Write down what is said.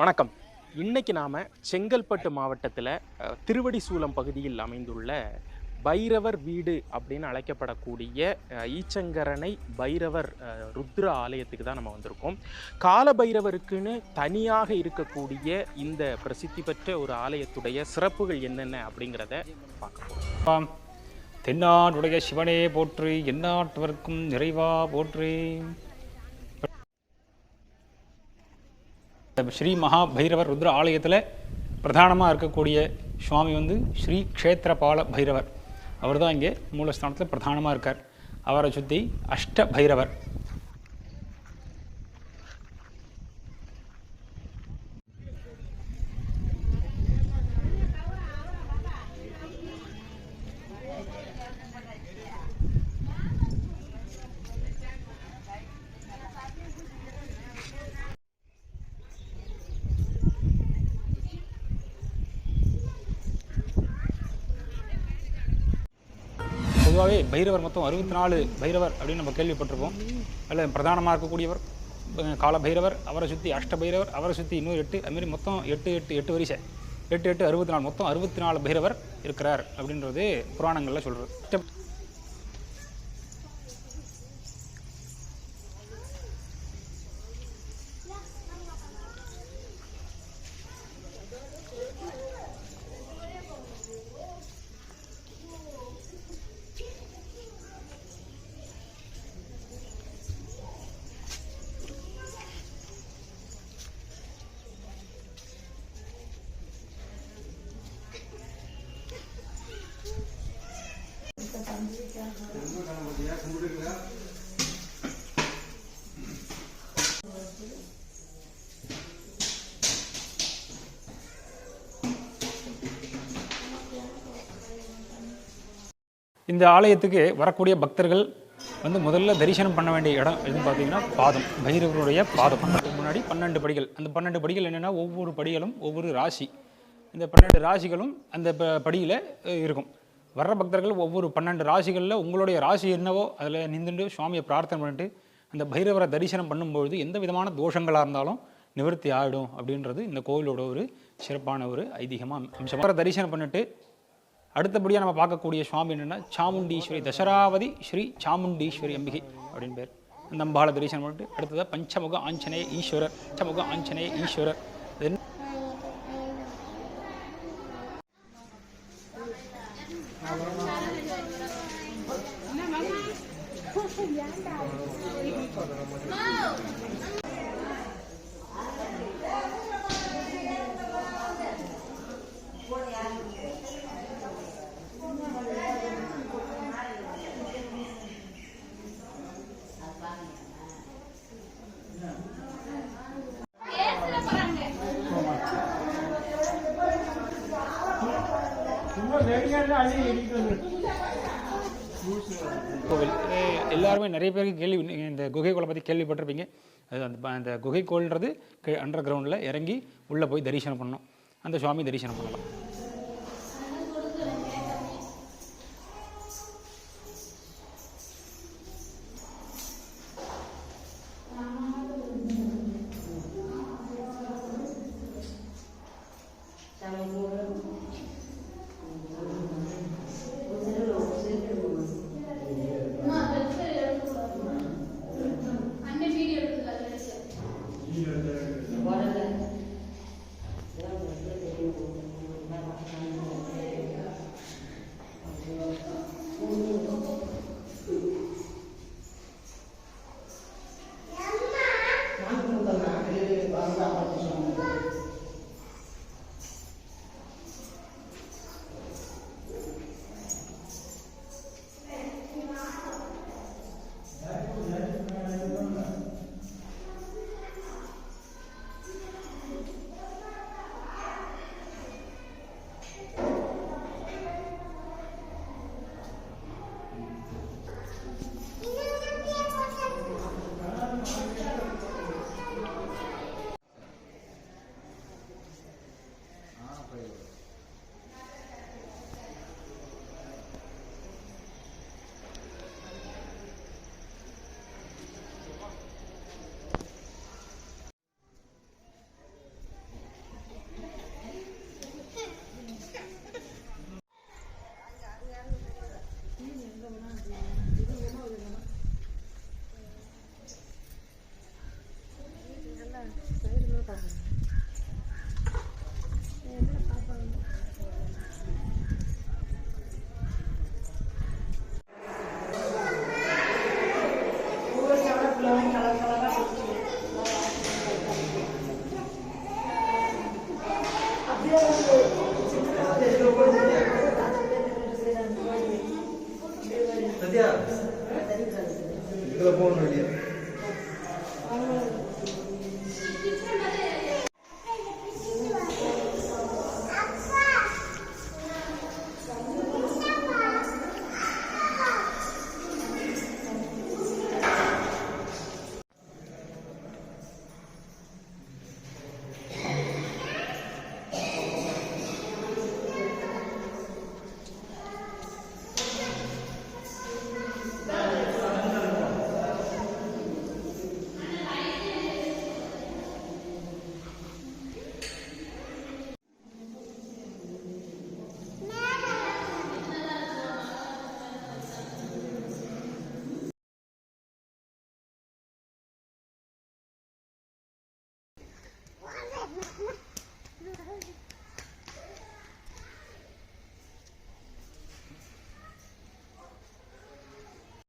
வணக்கம். இன்னைக்கு நாம செங்கல்பட்டு மாவட்டத்தில் திருவடிசூலம் பகுதியில் அமைந்துள்ள பைரவர் வீடு அப்படின்னு அழைக்கப்படக்கூடிய ஈச்சங்கரனை பைரவர் ருத்ர ஆலயத்துக்கு தான் நம்ம வந்திருக்கோம். கால பைரவருக்குன்னு தனியாக இருக்கக்கூடிய இந்த பிரசித்தி பெற்ற ஒரு ஆலயத்துடைய சிறப்புகள் என்னென்ன அப்படிங்கிறத பார்க்க போகிறோம் தென்னாடுடைய சிவனே போற்றி எந்நாட்டவர்க்கும் நிறைவா போற்றி. ஸ்ரீ மகா பைரவர் ருத்ர ஆலயத்தில் பிரதானமாக இருக்கக்கூடிய சுவாமி வந்து ஸ்ரீ க்ஷேத்திரபால பைரவர். அவர் தான் இங்கே மூலஸ்தானத்தில் பிரதானமாக இருக்கார். அவரை சுற்றி அஷ்ட பைரவர். பொதுவாகவே பைரவர் மொத்தம் அறுபத்தி நாலு பைரவர் அப்படின்னு நம்ம கேள்விப்பட்டிருப்போம். அதில் பிரதானமாக இருக்கக்கூடியவர் கால பைரவர் அவரை சுற்றி அஷ்ட பைரவர் அவரை சுற்றி இன்னொரு எட்டு அதுமாரி மொத்தம் எட்டு எட்டு எட்டு வரிசை. எட்டு எட்டு அறுபத்தி நாலு மொத்தம் அறுபத்தி நாலு பைரவர் இருக்கிறார் அப்படின்றது புராணங்களில் சொல்கிறது இந்த ஆலயத்துக்கு வரக்கூடிய பக்தர்கள் வந்து முதல்ல தரிசனம் பண்ண வேண்டிய இடம் எதுன்னு பார்த்தீங்கன்னா பாதம். பைரவருடைய பாதம். பண்ணுறதுக்கு முன்னாடி பன்னெண்டு படிகள். அந்த பன்னெண்டு படிகள் என்னென்னா ஒவ்வொரு படிகளும் ஒவ்வொரு ராசி. இந்த பன்னெண்டு ராசிகளும் அந்த ப- இருக்கும். வர்ற பக்தர்கள் ஒவ்வொரு பன்னெண்டு ராசிகளில் உங்களுடைய ராசி என்னவோ அதில் நின்றுண்டு சுவாமியை பிரார்த்தனை பண்ணிட்டு அந்த பைரவரை தரிசனம் பண்ணும்பொழுது எந்த விதமான தோஷங்களாக இருந்தாலும் நிவர்த்தி ஆகிடும் அப்படின்றது இந்த கோவிலோட ஒரு சிறப்பான ஒரு ஐதீகமாக அம்சம். தரிசனம் பண்ணிட்டு அடுத்தபடியாக நம்ம பார்க்கக்கூடிய சுவாமி என்னென்னா சாமுண்டீஸ்வரி தசராவதி ஸ்ரீ சாமுண்டீஸ்வரி அம்பிகை அப்படின்னு பேர். அந்த அம்பாளை தரிசனம் பண்ணிட்டு அடுத்ததாக பஞ்சமுக ஆஞ்சநேய ஈஸ்வரர் பஞ்சமுக ஆஞ்சநேய ஈஸ்வரர். அது கோவில். எல்லாருமே நிறைய பேருக்கு கேள்வி இந்த குகை கோலை பற்றி கேள்விப்பட்டிருப்பீங்க. அது அந்த அந்த குகை கோள்ன்றது அண்டர் கிரவுண்டில் இறங்கி உள்ளே போய் தரிசனம் பண்ணணும். அந்த சுவாமி தரிசனம் பண்ணலாம். 会有 சத்யா இதுல போகணும் இல்லையா?